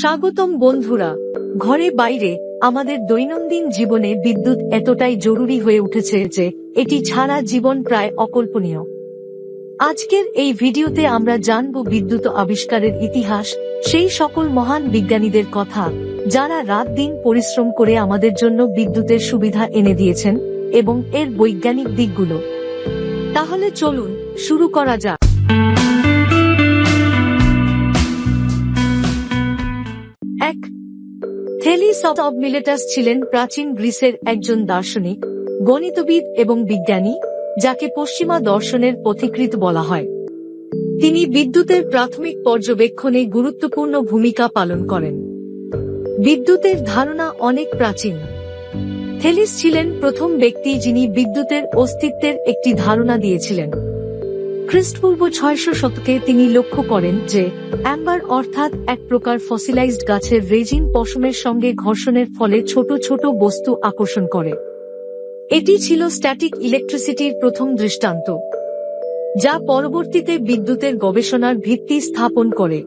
স্বাগতম বন্ধুরা। ঘরে বাইরে আমাদের দৈনন্দিন জীবনে বিদ্যুৎ এতটাই জরুরি হয়ে উঠেছে যে এটি ছাড়া জীবন প্রায় অকল্পনীয়। আজকের এই ভিডিওতে আমরা জানব বিদ্যুৎ আবিষ্কারের ইতিহাস, সেই সকল মহান বিজ্ঞানীদের কথা যারা রাত দিন পরিশ্রম করে আমাদের জন্য বিদ্যুতের সুবিধা এনে দিয়েছেন এবং এর বৈজ্ঞানিক দিকগুলো। তাহলে চলুন শুরু করা যাক। এক অব মিলেটাস ছিলেন প্রাচীন গ্রিসের একজন দার্শনিক, গণিতবিদ এবং বিজ্ঞানী, যাকে পশ্চিমা দর্শনের পথিকৃত বলা হয়। তিনি বিদ্যুতের প্রাথমিক পর্যবেক্ষণে গুরুত্বপূর্ণ ভূমিকা পালন করেন। বিদ্যুতের ধারণা অনেক প্রাচীন। থেলিস ছিলেন প্রথম ব্যক্তি যিনি বিদ্যুতের অস্তিত্বের একটি ধারণা দিয়েছিলেন। খ্রিস্টপূর্ব ছয়শো শতকে তিনি লক্ষ্য করেন যে অ্যাম্বার অর্থাৎ এক প্রকার ফসিলাইজড গাছের রেজিন পশমের সঙ্গে ঘর্ষণের ফলে ছোট ছোট বস্তু আকর্ষণ করে। এটি ছিল স্ট্যাটিক ইলেকট্রিসিটির প্রথম দৃষ্টান্ত, যা পরবর্তীতে বিদ্যুতের গবেষণার ভিত্তি স্থাপন করে।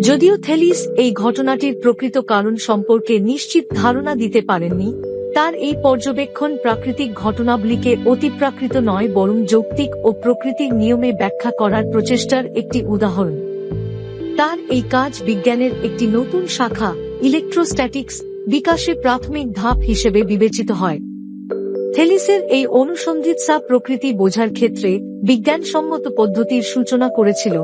যদিও থেলিস এই ঘটনাটির প্রকৃত কারণ সম্পর্কে নিশ্চিত ধারণা দিতে পারেননি তার এই পর্যবেক্ষণ প্রাকৃতিক ঘটনাবলীকে অতিপ্রাকৃত নয় বরং যৌক্তিক ও প্রকৃতির নিয়মে ব্যাখ্যা করার প্রচেষ্টার একটি উদাহরণ। তার এই কাজ বিজ্ঞানের একটি নতুন শাখা ইলেকট্রোস্ট্যাটিক্স বিকাশে প্রাথমিক ধাপ হিসেবে বিবেচিত হয়। থেলিসের এই অনুসন্ধিৎসা প্রকৃতি বোঝার ক্ষেত্রে বিজ্ঞানসম্মত পদ্ধতির সূচনা করেছিল।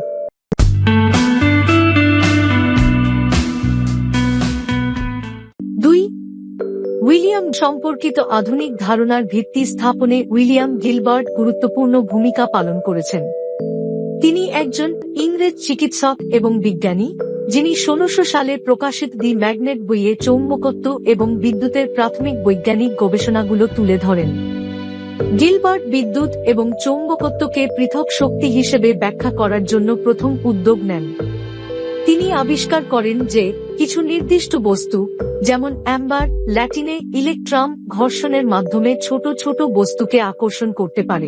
উইলিয়াম সম্পর্কিত আধুনিক ধারণার ভিত্তি স্থাপনে উইলিয়াম গিলবার্ট গুরুত্বপূর্ণ ভূমিকা পালন করেছেন। তিনি একজন ইংরেজ চিকিৎসক এবং বিজ্ঞানী, যিনি ষোলশো সালে প্রকাশিত দি ম্যাগনেট বইয়ে চৌম্বকত্ব এবং বিদ্যুতের প্রাথমিক বৈজ্ঞানিক গবেষণাগুলো তুলে ধরেন। গিলবার্ট বিদ্যুৎ এবং চৌম্বকত্বকে পৃথক শক্তি হিসেবে ব্যাখ্যা করার জন্য প্রথম উদ্যোগ নেন। তিনি আবিষ্কার করেন যে কিছু নির্দিষ্ট বস্তু, যেমন অ্যাম্বার, ল্যাটিনে ইলেকট্রাম ঘর্ষণের মাধ্যমে ছোট ছোট বস্তুকে আকর্ষণ করতে পারে।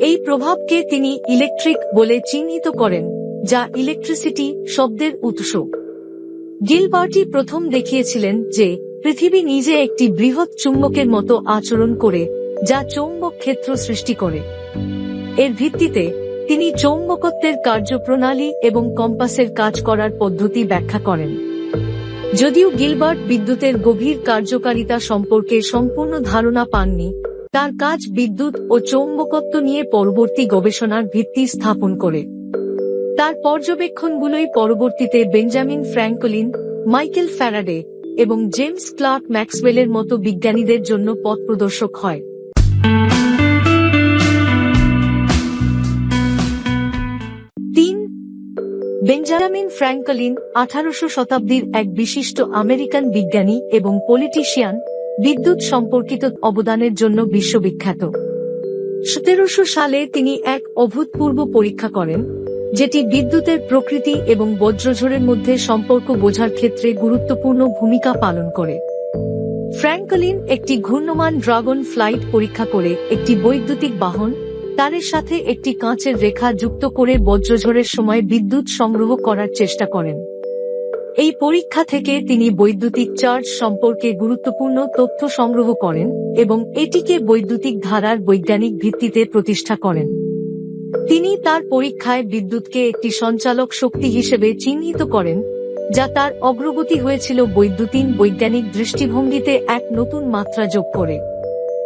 এই প্রভাবকে তিনি ইলেকট্রিক বলে চিহ্নিত করেন, যা ইলেকট্রিসিটি শব্দের উৎস। গিলবার্টি প্রথম দেখিয়েছিলেন যে, পৃথিবী নিজে একটি বৃহৎ চুম্বকের মতো আচরণ করে, যা চৌম্বক ক্ষেত্র সৃষ্টি করে। এর ভিত্তিতে তিনি চৌম্বকত্বের কার্যপ্রণালী এবং কম্পাসের কাজ করার পদ্ধতি ব্যাখ্যা করেন। যদিও গিলবার্ট বিদ্যুতের গভীর কার্যকারিতা সম্পর্কে সম্পূর্ণ ধারণা পাননি, তার কাজ বিদ্যুৎ ও চৌম্বকত্ব নিয়ে পরবর্তী গবেষণার ভিত্তি স্থাপন করে। তার পর্যবেক্ষণগুলোই পরবর্তীতে বেঞ্জামিন ফ্র্যাঙ্কলিন, মাইকেল ফ্যারাডে এবং জেমস ক্লার্ক ম্যাক্সওয়েলের মতো বিজ্ঞানীদের জন্য পথ প্রদর্শক হয়। বেঞ্জামিন ফ্র্যাঙ্কলিন আঠারোশো শতাব্দীর এক বিশিষ্ট আমেরিকান বিজ্ঞানী এবং পলিটিশিয়ান, বিদ্যুৎ সম্পর্কিত অবদানের জন্য বিশ্ববিখ্যাত। সতেরোশো সালে তিনি এক অভূতপূর্ব পরীক্ষা করেন, যেটি বিদ্যুতের প্রকৃতি এবং বজ্রঝড়ের মধ্যে সম্পর্ক বোঝার ক্ষেত্রে গুরুত্বপূর্ণ ভূমিকা পালন করে। ফ্র্যাঙ্কলিন একটি ঘূর্ণমান ড্রাগন ফ্লাইট পরীক্ষা করে একটি বৈদ্যুতিক বাহন তারের সাথে একটি কাঁচের রেখা যুক্ত করে বজ্রঝড়ের সময় বিদ্যুৎ সংগ্রহ করার চেষ্টা করেন। এই পরীক্ষা থেকে তিনি বৈদ্যুতিক চার্জ সম্পর্কে গুরুত্বপূর্ণ তথ্য সংগ্রহ করেন এবং এটিকে বৈদ্যুতিক ধারার বৈজ্ঞানিক ভিত্তিতে প্রতিষ্ঠা করেন। তিনি তার পরীক্ষায় বিদ্যুৎকে একটি সঞ্চালক শক্তি হিসেবে চিহ্নিত করেন, যা তার অগ্রগতি হয়েছিল বৈদ্যুতিন বৈজ্ঞানিক দৃষ্টিভঙ্গিতে এক নতুন মাত্রা যোগ করে।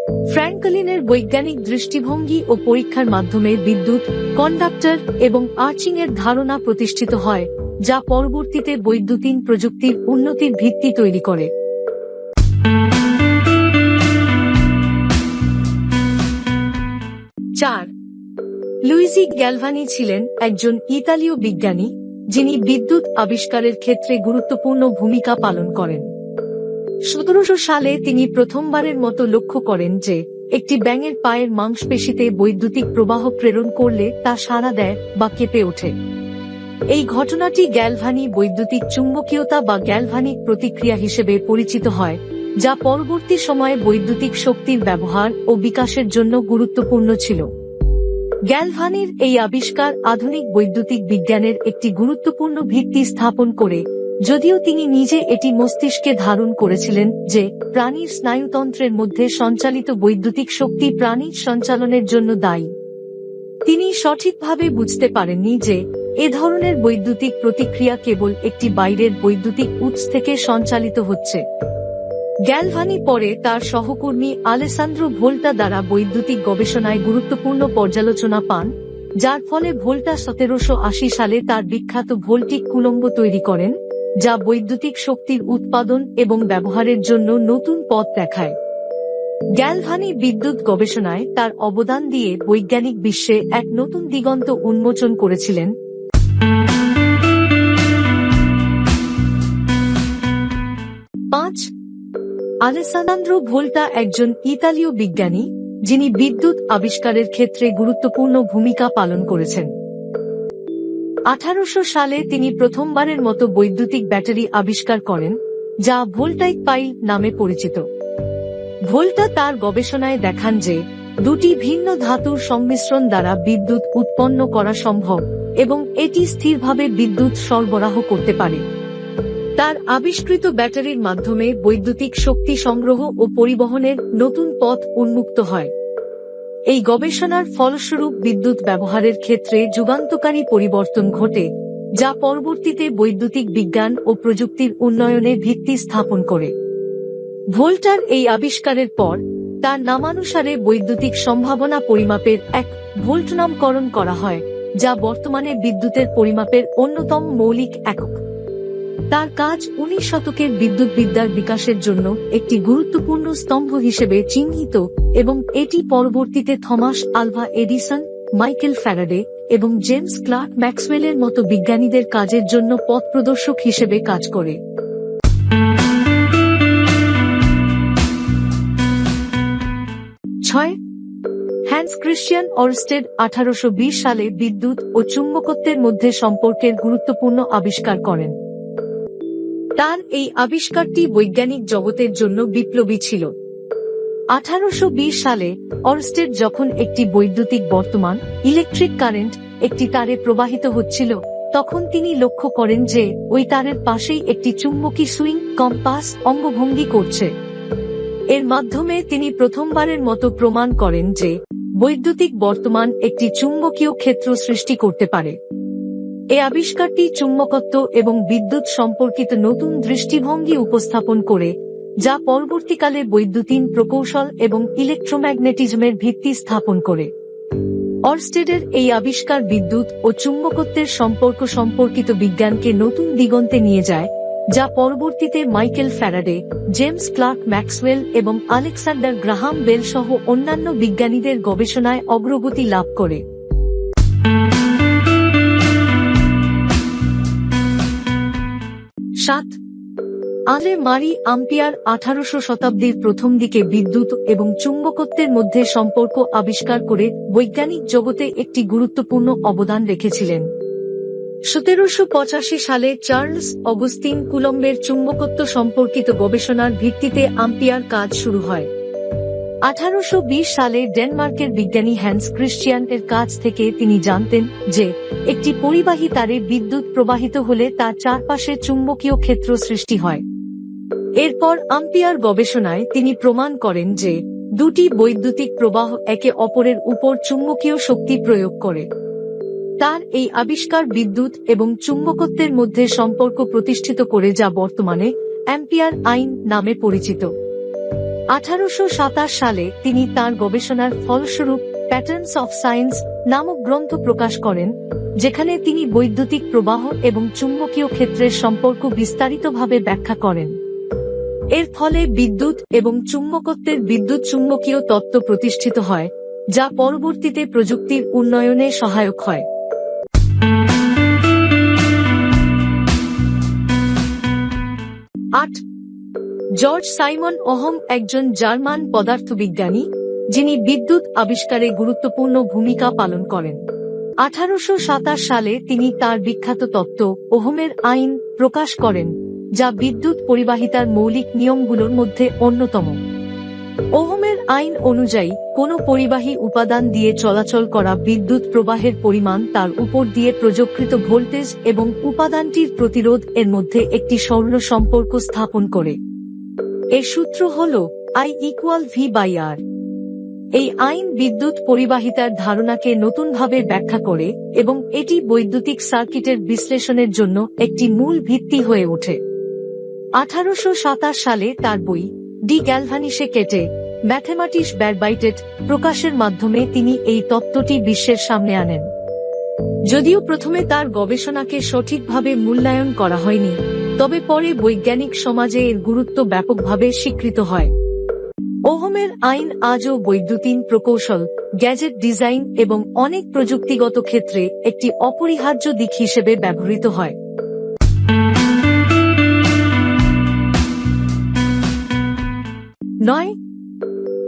ফ্র্যাঙ্কলিনের বৈজ্ঞানিক দৃষ্টিভঙ্গি ও পরীক্ষার মাধ্যমে বিদ্যুৎ, কন্ডাক্টর এবং আর্চিং এর ধারণা প্রতিষ্ঠিত হয়, যা পরবর্তীতে বৈদ্যুতিন প্রযুক্তির উন্নতির ভিত্তি তৈরি করে। চার লুইজি গ্যালভানি ছিলেন একজন ইতালীয় বিজ্ঞানী, যিনি বিদ্যুৎ আবিষ্কারের ক্ষেত্রে গুরুত্বপূর্ণ ভূমিকা পালন করেন। সতেরোশো সালে তিনি প্রথমবারের মতো লক্ষ্য করেন যে, একটি ব্যাঙের পায়ের মাংসপেশিতে বৈদ্যুতিক প্রবাহ প্রেরণ করলে তা সাড়া দেয় বা কেঁপে ওঠে। এই ঘটনাটি গ্যালভানি বৈদ্যুতিক চুম্বকীয়তা বা গ্যালভানিক প্রতিক্রিয়া হিসেবে পরিচিত হয়, যা পরবর্তী সময়ে বৈদ্যুতিক শক্তির ব্যবহার ও বিকাশের জন্য গুরুত্বপূর্ণ ছিল। গ্যালভানির এই আবিষ্কার আধুনিক বৈদ্যুতিক বিজ্ঞানের একটি গুরুত্বপূর্ণ ভিত্তি স্থাপন করে যদিও তিনি নিজে এটি মস্তিষ্কে ধারণ করেছিলেন যে, প্রাণীর স্নায়ুতন্ত্রের মধ্যে সঞ্চালিত বৈদ্যুতিক শক্তি প্রাণীর সঞ্চালনের জন্য দায়ী। তিনি সঠিকভাবে বুঝতে পারেননি যে, এ ধরনের বৈদ্যুতিক প্রতিক্রিয়া কেবল একটি বাইরের বৈদ্যুতিক উৎস থেকে সঞ্চালিত হচ্ছে। গ্যালভানি পরে তার সহকর্মী আলেসান্দ্রো ভোল্টা দ্বারা বৈদ্যুতিক গবেষণায় গুরুত্বপূর্ণ পর্যালোচনা পান, যার ফলে ভোল্টা সতেরোশো আশি সালে তার বিখ্যাত ভোল্টিক কুলম্ব তৈরি করেন। যা বৈদ্যুতিক শক্তির উৎপাদন এবং ব্যবহারের জন্য নতুন পথ দেখায়। গ্যালভানি বিদ্যুৎ গবেষণায় তার অবদান দিয়ে বৈজ্ঞানিক বিশ্বে এক নতুন দিগন্ত উন্মোচন করেছিলেন। পাঁচ, আলেসান্দ্রো ভোল্টা একজন ইতালীয় বিজ্ঞানী, যিনি বিদ্যুৎ আবিষ্কারের ক্ষেত্রে গুরুত্বপূর্ণ ভূমিকা পালন করেছেন। আঠারোশো সালে তিনি প্রথমবারের মতো বৈদ্যুতিক ব্যাটারি আবিষ্কার করেন, যা ভোল্টাইক পাইল নামে পরিচিত। ভোল্টা তার গবেষণায় দেখান যে, দুটি ভিন্ন ধাতুর সংমিশ্রণ দ্বারা বিদ্যুৎ উৎপন্ন করা সম্ভব এবং এটি স্থিরভাবে বিদ্যুৎ সরবরাহ করতে পারে। তার আবিষ্কৃত ব্যাটারির মাধ্যমে বৈদ্যুতিক শক্তি সংগ্রহ ও পরিবহনের নতুন পথ উন্মুক্ত হয়। এই গবেষণার ফলস্বরূপ বিদ্যুৎ ব্যবহারের ক্ষেত্রে যুগান্তকারী পরিবর্তন ঘটে, যা পরবর্তীতে বৈদ্যুতিক বিজ্ঞান ও প্রযুক্তির উন্নয়নে ভিত্তি স্থাপন করে। ভোল্টার এই আবিষ্কারের পর, তার নামানুসারে বৈদ্যুতিক সম্ভাবনা পরিমাপের এক ভোল্ট নামকরণ করা হয়, যা বর্তমানে বিদ্যুতের পরিমাপের অন্যতম মৌলিক একক। তার কাজ উনিশ শতকের বিদ্যুৎবিদ্যার বিকাশের জন্য একটি গুরুত্বপূর্ণ স্তম্ভ হিসেবে চিহ্নিত এবং এটি পরবর্তীতে Thomas Alva Edison, Michael Faraday এবং জেমস ক্লার্ক ম্যাক্সওয়েলের মতো বিজ্ঞানীদের কাজের জন্য পথ প্রদর্শক হিসেবে কাজ করে। ছয়। হ্যান্স ক্রিশ্চিয়ান অরস্টেড আঠারোশ বিশ সালে বিদ্যুৎ ও চুম্বকত্বের মধ্যে সম্পর্কের গুরুত্বপূর্ণ আবিষ্কার করেন। তার এই আবিষ্কারটি বৈজ্ঞানিক জগতের জন্য বিপ্লবী ছিল। আঠারোশ বিশ সালে অরস্টেড যখন একটি বৈদ্যুতিক বর্তমান, ইলেকট্রিক কারেন্ট, একটি তারে প্রবাহিত হচ্ছিল, তখন তিনি লক্ষ্য করেন যে ওই তারের পাশেই একটি চুম্বকী সুইং, কম্পাস, অঙ্গভঙ্গি করছে। এর মাধ্যমে তিনি প্রথমবারের মতো প্রমাণ করেন যে বৈদ্যুতিক বর্তমান একটি চুম্বকীয় ক্ষেত্র সৃষ্টি করতে পারে। এই আবিষ্কারটি চুম্বকত্ব এবং বিদ্যুৎ সম্পর্কিত নতুন দৃষ্টিভঙ্গি উপস্থাপন করে, যা পরবর্তীকালে বৈদ্যুতিন প্রকৌশল এবং ইলেকট্রোম্যাগনেটিজমের ভিত্তি স্থাপন করে। অরস্টেডের এই আবিষ্কার বিদ্যুৎ ও চুম্বকত্বের সম্পর্ক সম্পর্কিত বিজ্ঞানকে নতুন দিগন্তে নিয়ে যায়, যা পরবর্তীতে Michael Faraday, James Clerk Maxwell এবং আলেকসান্ডার গ্রাহাম বেল সহ অন্যান্য বিজ্ঞানীদের গবেষণায় অগ্রগতি লাভ করে। সাত। আলে মারি আম্পিয়ার আঠারোশো শতাব্দীর প্রথম দিকে বিদ্যুৎ এবং চুম্বকত্বের মধ্যে সম্পর্ক আবিষ্কার করে বৈজ্ঞানিক জগতে একটি গুরুত্বপূর্ণ অবদান রেখেছিলেন। সতেরোশো পঁচাশি সালে চার্লস অগস্তিন কুলম্বের চুম্বকত্ব সম্পর্কিত গবেষণার ভিত্তিতে আম্পিয়ার কাজ শুরু হয়। আঠারোশ বিশ সালে ডেনমার্কের বিজ্ঞানী হ্যান্স ক্রিশ্চিয়ান এর কাছ থেকে তিনি জানতেন যে, একটি পরিবাহী তারে বিদ্যুৎ প্রবাহিত হলে তার চারপাশে চুম্বকীয় ক্ষেত্র সৃষ্টি হয়। এরপর আম্পিয়ার গবেষণায় তিনি প্রমাণ করেন যে, দুটি বৈদ্যুতিক প্রবাহ একে অপরের উপর চুম্বকীয় শক্তি প্রয়োগ করে। তার এই আবিষ্কার বিদ্যুৎ এবং চুম্বকত্বের মধ্যে সম্পর্ক প্রতিষ্ঠিত করে যা বর্তমানে অ্যাম্পিয়ার আইন নামে পরিচিত। আঠারোশো সাতাশ সালে তিনি তার গবেষণার ফলস্বরূপ প্যাটার্নস অফ সায়েন্স নামক গ্রন্থ প্রকাশ করেন, যেখানে তিনি বৈদ্যুতিক প্রবাহ এবং চুম্বকীয় ক্ষেত্রের সম্পর্ক বিস্তারিতভাবে ব্যাখ্যা করেন। এর ফলে বিদ্যুৎ এবং চুম্বকত্বের বিদ্যুৎ চুম্বকীয় তত্ত্ব প্রতিষ্ঠিত হয়, যা পরবর্তীতে প্রযুক্তির উন্নয়নে সহায়ক হয়। আট জর্জ সাইমন অহম একজন জার্মান পদার্থবিজ্ঞানী, যিনি বিদ্যুৎ আবিষ্কারে গুরুত্বপূর্ণ ভূমিকা পালন করেন। আঠারোশ সাতাশ সালে তিনি তার বিখ্যাত তত্ত্ব ওহমের আইন প্রকাশ করেন, যা বিদ্যুৎ পরিবাহিতার মৌলিক নিয়মগুলোর মধ্যে অন্যতম। ওহমের আইন অনুযায়ী, কোনো পরিবাহী উপাদান দিয়ে চলাচল করা বিদ্যুৎ প্রবাহের পরিমাণ তার উপর দিয়ে প্রযোগকৃত ভোল্টেজ এবং উপাদানটির প্রতিরোধ এর মধ্যে একটি সরল সম্পর্ক স্থাপন করে। এর সূত্র হল I equal V by R এই আইন বিদ্যুৎ পরিবাহিতার ধারণাকে নতুনভাবে ব্যাখ্যা করে এবং এটি বৈদ্যুতিক সার্কিটের বিশ্লেষণের জন্য একটি মূল ভিত্তি হয়ে ওঠে। আঠারোশ সাতাশ সালে তার বই ডি গ্যালভানিসে কেটে ম্যাথেমাটিস ব্যারবাইটেড প্রকাশের মাধ্যমে তিনি এই তত্ত্বটি বিশ্বের সামনে আনেন। যদিও প্রথমে তার গবেষণাকে সঠিকভাবে মূল্যায়ন করা হয়নি তবে পরে বৈজ্ঞানিক সমাজে এর গুরুত্ব ব্যাপকভাবে স্বীকৃত হয়। ওহমের আইন আজও বৈদ্যুতিন প্রকৌশল, গ্যাজেট ডিজাইন এবং অনেক প্রযুক্তিগত ক্ষেত্রে একটি অপরিহার্য দিক হিসেবে ব্যবহৃত হয়। নয়,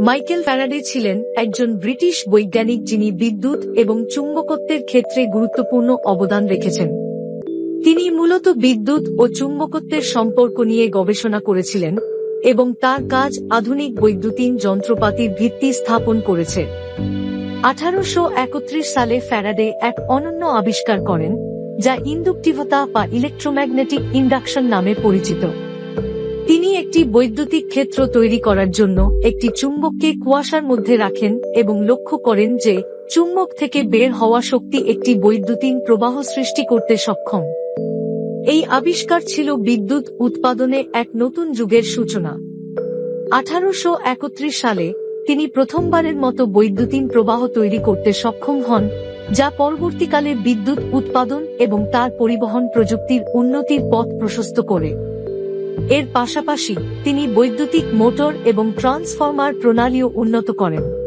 মাইকেল ফ্যারাডে ছিলেন একজন ব্রিটিশ বৈজ্ঞানিক যিনি বিদ্যুৎ এবং চুম্বকত্বের ক্ষেত্রে গুরুত্বপূর্ণ অবদান রেখেছেন। তিনি মূলত বিদ্যুৎ ও চুম্বকত্বের সম্পর্ক নিয়ে গবেষণা করেছিলেন, এবং তার কাজ আধুনিক বৈদ্যুতিন যন্ত্রপাতির ভিত্তি স্থাপন করেছে। আঠারোশ একত্রিশ সালে ফ্যারাডে এক অনন্য আবিষ্কার করেন, যা ইন্ডুকটিভতা বা ইলেকট্রোম্যাগনেটিক ইন্ডাকশন নামে পরিচিত। তিনি একটি বৈদ্যুতিক ক্ষেত্র তৈরি করার জন্য একটি চুম্বককে কুয়াশার মধ্যে রাখেন এবং লক্ষ্য করেন যে চুম্বক থেকে বের হওয়া শক্তি একটি বৈদ্যুতিন প্রবাহ সৃষ্টি করতে সক্ষম। এই আবিষ্কার ছিল বিদ্যুৎ উৎপাদনে এক নতুন যুগের সূচনা। আঠারোশ একত্রিশ সালে তিনি প্রথমবারের মতো বৈদ্যুতিন প্রবাহ তৈরি করতে সক্ষম হন, যা পরবর্তীকালে বিদ্যুৎ উৎপাদন এবং তার পরিবহন প্রযুক্তির উন্নতির পথ প্রশস্ত করে। এর পাশাপাশি তিনি বৈদ্যুতিক মোটর এবং ট্রান্সফর্মার প্রণালীও উন্নত করেন।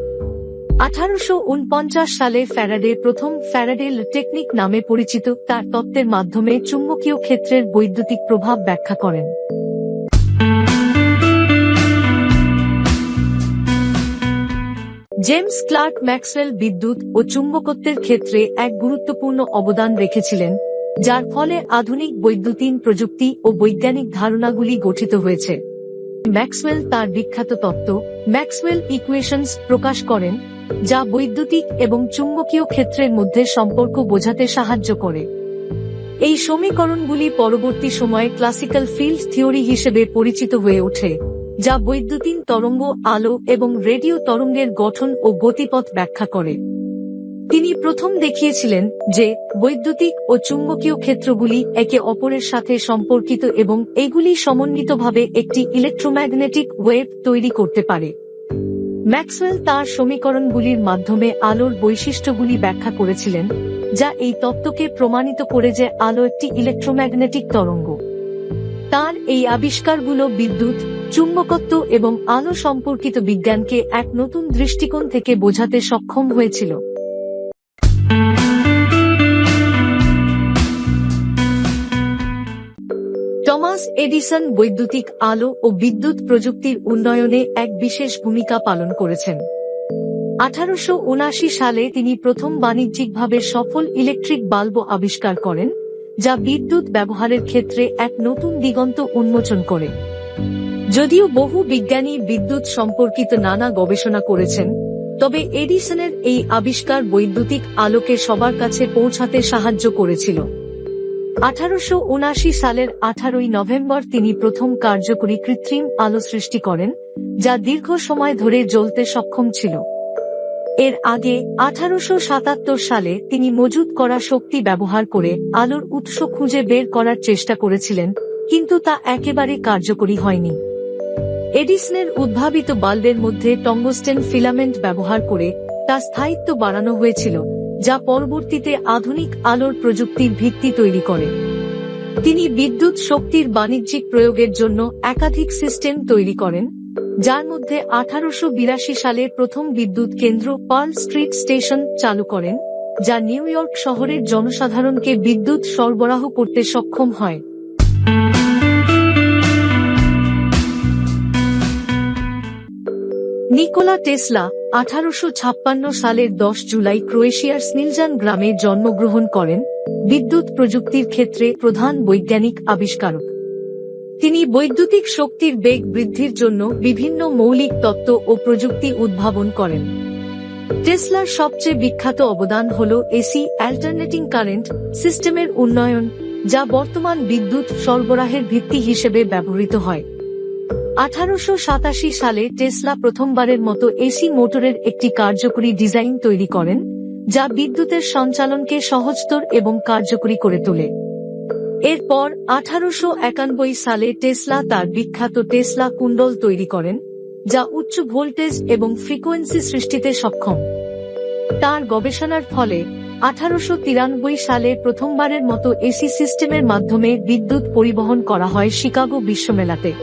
আঠারোশ উনপঞ্চাশ সালে ফ্যারাডে প্রথম ফ্যারাডেল টেকনিক নামে পরিচিত তার তত্ত্বের মাধ্যমে চুম্বকীয় ক্ষেত্রের বৈদ্যুতিক প্রভাব ব্যাখ্যা করেন। জেমস ক্লার্ক ম্যাক্সওয়েল বিদ্যুৎ ও চুম্বকত্বের ক্ষেত্রে এক গুরুত্বপূর্ণ অবদান রেখেছিলেন, যার ফলে আধুনিক বৈদ্যুতিন প্রযুক্তি ও বৈজ্ঞানিক ধারণাগুলি গঠিত হয়েছে। ম্যাক্সওয়েল তার বিখ্যাত তত্ত্ব ম্যাক্সওয়েল ইকুয়েশনস প্রকাশ করেন যা বৈদ্যুতিক এবং চুম্বকীয় ক্ষেত্রের মধ্যে সম্পর্ক বোঝাতে সাহায্য করে। এই সমীকরণগুলি পরবর্তী সময়ে ক্লাসিক্যাল ফিল্ড থিওরি হিসেবে পরিচিত হয়ে ওঠে, যা বৈদ্যুতিন তরঙ্গ, আলো এবং রেডিও তরঙ্গের গঠন ও গতিপথ ব্যাখ্যা করে। তিনি প্রথম দেখিয়েছিলেন যে বৈদ্যুতিক ও চুম্বকীয় ক্ষেত্রগুলি একে অপরের সাথে সম্পর্কিত এবং এগুলি সমন্বিতভাবে একটি ইলেকট্রোম্যাগনেটিক ওয়েভ তৈরি করতে পারে। ম্যাক্সওয়েল তার সমীকরণগুলির মাধ্যমে আলোর বৈশিষ্ট্যগুলি ব্যাখ্যা করেছিলেন, যা এই তত্ত্বকে প্রমাণিত করে যে আলো একটি ইলেকট্রোম্যাগনেটিক তরঙ্গ। তার এই আবিষ্কারগুলো বিদ্যুৎ, চুম্বকত্ব এবং আলো সম্পর্কিত বিজ্ঞানকে এক নতুন দৃষ্টিকোণ থেকে বোঝাতে সক্ষম হয়েছিল। টমাস এডিসন বৈদ্যুতিক আলো ও বিদ্যুৎ প্রযুক্তির উন্নয়নে এক বিশেষ ভূমিকা পালন করেছেন। আঠারোশো সালে তিনি প্রথম বাণিজ্যিকভাবে সফল ইলেকট্রিক বাল্ব আবিষ্কার করেন, যা বিদ্যুৎ ব্যবহারের ক্ষেত্রে এক নতুন দিগন্ত উন্মোচন করে। যদিও বহু বিজ্ঞানী বিদ্যুৎ সম্পর্কিত নানা গবেষণা করেছেন, তবে এডিসনের এই আবিষ্কার বৈদ্যুতিক আলোকে সবার কাছে পৌঁছাতে সাহায্য করেছিল। আঠারোশো সালের আঠারোই নভেম্বর তিনি প্রথম কার্যকরী কৃত্রিম আলো সৃষ্টি করেন, যা দীর্ঘ সময় ধরে জ্বলতে সক্ষম ছিল। এর আগে আঠারোশ সাতাত্তর সালে তিনি মজুত করা শক্তি ব্যবহার করে আলোর উৎস খুঁজে বের করার চেষ্টা করেছিলেন, কিন্তু তা একেবারে কার্যকরী হয়নি। এডিসনের উদ্ভাবিত বাল্বের মধ্যে টঙ্গস্টেন ফিলামেন্ট ব্যবহার করে তা স্থায়িত্ব বাড়ানো হয়েছিল যা পরবর্তীতে আধুনিক আলোর প্রযুক্তির ভিত্তি তৈরি করে। তিনি বিদ্যুৎ শক্তির বাণিজ্যিক প্রয়োগের জন্য একাধিক সিস্টেম তৈরি করেন, যার মধ্যে আঠারোশো বিরাশি সালের প্রথম বিদ্যুৎ কেন্দ্র পার্ল স্ট্রিট স্টেশন চালু করেন, যা নিউ ইয়র্ক শহরের জনসাধারণকে বিদ্যুৎ সরবরাহ করতে সক্ষম হয়। নিকোলা টেসলা, আঠারোশ ছাপ্পান্ন সালের দশ জুলাই ক্রোয়েশিয়ার স্নিলজান গ্রামে জন্মগ্রহণ করেন, বিদ্যুৎ প্রযুক্তির ক্ষেত্রে প্রধান বৈজ্ঞানিক আবিষ্কারক। তিনি বৈদ্যুতিক শক্তির বেগ বৃদ্ধির জন্য বিভিন্ন মৌলিক তত্ত্ব ও প্রযুক্তি উদ্ভাবন করেন। টেসলার সবচেয়ে বিখ্যাত অবদান হল এসি, অ্যাল্টারনেটিং কারেন্ট সিস্টেমের উন্নয়ন, যা বর্তমান বিদ্যুৎ সরবরাহের ভিত্তি হিসেবে ব্যবহৃত হয়। আঠারোশো সাতাশি সালে টেসলা প্রথমবারের মতো এসি মোটরের একটি কার্যকরী ডিজাইন তৈরি করেন, যা বিদ্যুতের সঞ্চালনকে সহজতর এবং কার্যকরী করে তোলে। এরপর আঠারোশো একানব্বই সালে টেসলা তার বিখ্যাত টেসলা কুণ্ডল তৈরি করেন, যা উচ্চ ভোল্টেজ এবং ফ্রিকোয়েন্সি সৃষ্টিতে সক্ষম। তার গবেষণার ফলে আঠারোশো তিরানব্বই সালে প্রথমবারের মতো এসি সিস্টেমের মাধ্যমে বিদ্যুৎ পরিবহন করা হয় শিকাগো বিশ্বমেলাতে।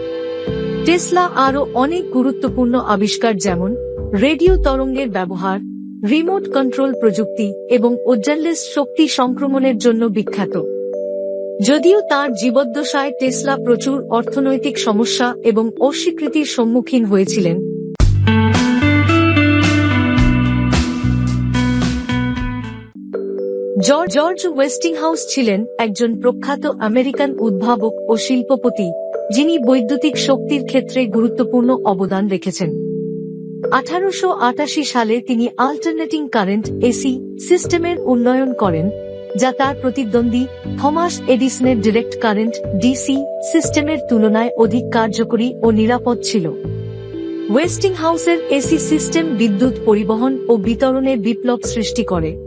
টেসলা আরও অনেক গুরুত্বপূর্ণ আবিষ্কার যেমন রেডিও তরঙ্গের ব্যবহার, রিমোট কন্ট্রোল প্রযুক্তি এবং ওজারলেস শক্তি সংক্রমণের জন্য বিখ্যাত। যদিও তার জীবদ্দশায় টেসলা প্রচুর অর্থনৈতিক সমস্যা এবং অস্বীকৃতির সম্মুখীন হয়েছিলেন। জর্জ ওয়েস্টিংহাউস ছিলেন একজন প্রখ্যাত আমেরিকান উদ্ভাবক ও শিল্পপতি। যিনি বৈদ্যুতিক শক্তির ক্ষেত্রে গুরুত্বপূর্ণ অবদান রেখেছেন। আঠারোশ আটাশি সালে তিনি আল্টারনেটিং কারেন্ট এসি সিস্টেমের উন্নয়ন করেন, যা তার প্রতিদ্বন্দ্বী থমাস এডিসনের ডিরেক্ট কারেন্ট ডিসি সিস্টেমের তুলনায় অধিক কার্যকরী ও নিরাপদ ছিল। ওয়েস্টিং হাউসের এসি সিস্টেম বিদ্যুৎ পরিবহন ও বিতরণে বিপ্লব সৃষ্টি করে।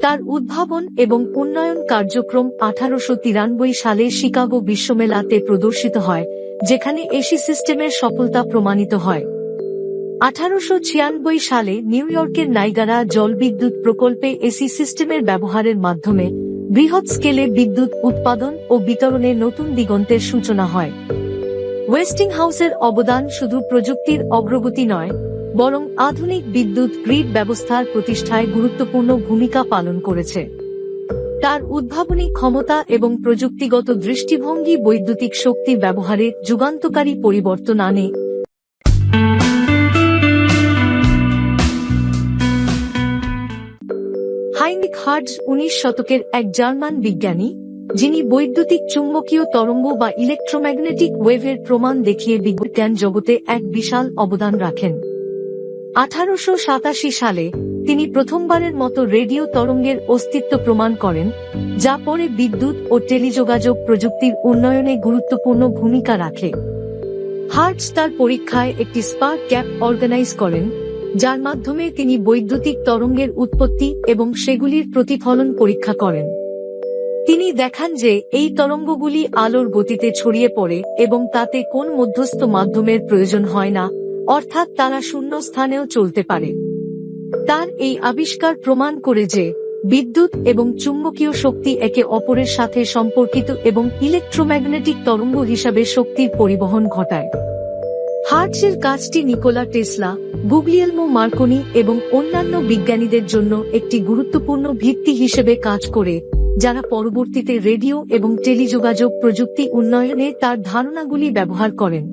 তার উদ্ভাবন এবং উন্নয়ন কার্যক্রম আঠারোশ তিরানব্বই সালে শিকাগো বিশ্বমেলাতে প্রদর্শিত হয়, যেখানে এসি সিস্টেমের সফলতা প্রমাণিত হয়। আঠারোশো ছিয়ানব্বই সালে নিউ ইয়র্কের নাইগারা জলবিদ্যুৎ প্রকল্পে এসি সিস্টেমের ব্যবহারের মাধ্যমে বৃহৎ স্কেলে বিদ্যুৎ উৎপাদন ও বিতরণে নতুন দিগন্তের সূচনা হয়। ওয়েস্টিং হাউসের অবদান শুধু প্রযুক্তির অগ্রগতি নয় বরং আধুনিক বিদ্যুৎ গ্রিড ব্যবস্থার প্রতিষ্ঠায় গুরুত্বপূর্ণ ভূমিকা পালন করেছে। তার উদ্ভাবনী ক্ষমতা এবং প্রযুক্তিগত দৃষ্টিভঙ্গি বৈদ্যুতিক শক্তি ব্যবহারে যুগান্তকারী পরিবর্তন আনে। হাইনিক হার্ডস উনিশ শতকের এক জার্মান বিজ্ঞানী, যিনি বৈদ্যুতিক চুম্বকীয় তরঙ্গ বা ইলেকট্রোম্যাগনেটিক ওয়েভের প্রমাণ দেখিয়ে বিজ্ঞান জগতে এক বিশাল অবদান রাখেন। আঠারোশো সাতাশি সালে তিনি প্রথমবারের মতো রেডিও তরঙ্গের অস্তিত্ব প্রমাণ করেন, যা পরে বিদ্যুৎ ও টেলিযোগাযোগ প্রযুক্তির উন্নয়নে গুরুত্বপূর্ণ ভূমিকা রাখে। হার্টস তার পরীক্ষায় একটি স্পার্ক গ্যাপ অর্গানাইজ করেন, যার মাধ্যমে তিনি বৈদ্যুতিক তরঙ্গের উৎপত্তি এবং সেগুলির প্রতিফলন পরীক্ষা করেন। তিনি দেখান যে এই তরঙ্গগুলি আলোর গতিতে ছড়িয়ে পড়ে এবং তাতে কোন মধ্যস্থ মাধ্যমের প্রয়োজন হয় না অর্থাৎ তারা শূন্য স্থানেও চলতে পারে। তার এই আবিষ্কার প্রমাণ করে যে, বিদ্যুৎ এবং চুম্বকীয় শক্তি একে অপরের সাথে সম্পর্কিত এবং ইলেকট্রোম্যাগনেটিক তরঙ্গ হিসাবে শক্তির পরিবহন ঘটায়। হার্টসের কাজটি নিকোলা টেসলা, গুগলিয়েলমো মার্কনি এবং অন্যান্য বিজ্ঞানীদের জন্য একটি গুরুত্বপূর্ণ ভিত্তি হিসেবে কাজ করে, যারা পরবর্তীতে রেডিও এবং টেলিযোগাযোগ প্রযুক্তি উন্নয়নে তার ধারণাগুলি ব্যবহার করেন।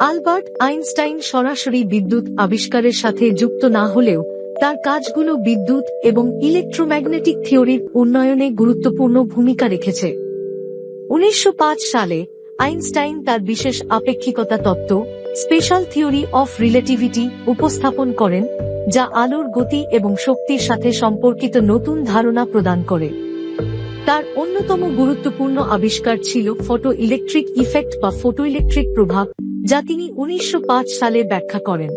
আলবার্ট আইনস্টাইন সরাসরি বিদ্যুৎ আবিষ্কারের সাথে যুক্ত না হলেও, তার কাজগুলো বিদ্যুৎ এবং ইলেকট্রোম্যাগনেটিক থিওরির উন্নয়নে গুরুত্বপূর্ণ ভূমিকা রেখেছে। উনিশশো পাঁচ সালে, আইনস্টাইন তার বিশেষ আপেক্ষিকতা তত্ত্ব, স্পেশাল থিওরি অফ রিলেটিভিটি উপস্থাপন করেন, যা আলোর গতি এবং শক্তির সাথে সম্পর্কিত নতুন ধারণা প্রদান করে। তার অন্যতম গুরুত্বপূর্ণ আবিষ্কার ছিল ফটো ইলেকট্রিক ইফেক্ট বা ফটো ইলেকট্রিক প্রভাব। যা তিনি উনিশশো পাঁচ সালে ব্যাখ্যা করেন।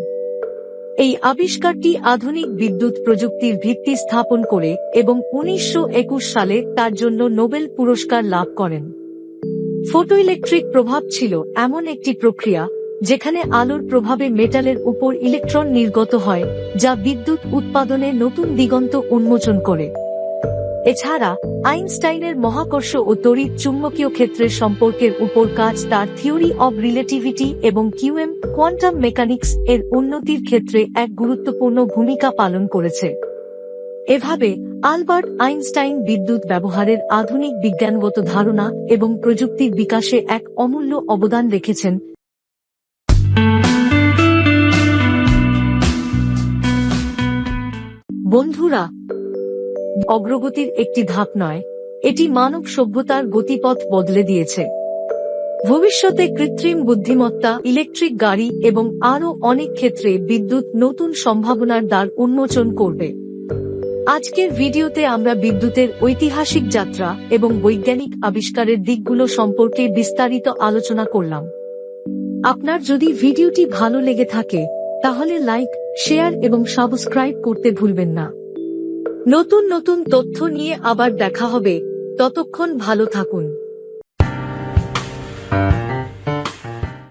এই আবিষ্কারটি আধুনিক বিদ্যুৎ প্রযুক্তির ভিত্তি স্থাপন করে এবং উনিশশো একুশ সালে তার জন্য নোবেল পুরস্কার লাভ করেন। ফটোইলেকট্রিক প্রভাব ছিল এমন একটি প্রক্রিয়া যেখানে আলোর প্রভাবে মেটালের উপর ইলেকট্রন নির্গত হয়, যা বিদ্যুৎ উৎপাদনে নতুন দিগন্ত উন্মোচন করে। এছাড়া, আইনস্টাইনের মহাকর্ষ ও তড়িৎ চুম্বকীয় ক্ষেত্রের সম্পর্কের উপর কাজ তার থিওরি অব রিলেটিভিটি এবং কিউএম কোয়ান্টাম মেকানিক্স এর উন্নতির ক্ষেত্রে এক গুরুত্বপূর্ণ ভূমিকা পালন করেছে। এভাবে, আলবার্ট আইনস্টাইন বিদ্যুৎ ব্যবহারের আধুনিক বিজ্ঞানগত ধারণা এবং প্রযুক্তির বিকাশে এক অমূল্য অবদান রেখেছেন। বন্ধুরা অগ্রগতির একটি ধাপ নয়। এটি মানব সভ্যতার গতিপথ বদলে দিয়েছে। ভবিষ্যতে কৃত্রিম বুদ্ধিমত্তা, ইলেকট্রিক গাড়ি এবং আরও অনেক ক্ষেত্রে বিদ্যুৎ নতুন সম্ভাবনার দ্বার উন্মোচন করবে। আজকের ভিডিওতে আমরা বিদ্যুতের ঐতিহাসিক যাত্রা এবং বৈজ্ঞানিক আবিষ্কারের দিকগুলো সম্পর্কে বিস্তারিত আলোচনা করলাম। আপনার যদি ভিডিওটি ভালো লেগে থাকে, তাহলে লাইক, শেয়ার এবং সাবস্ক্রাইব করতে ভুলবেন না। নতুন নতুন তথ্য নিয়ে আবার দেখা হবে। ততক্ষণ ভালো থাকুন।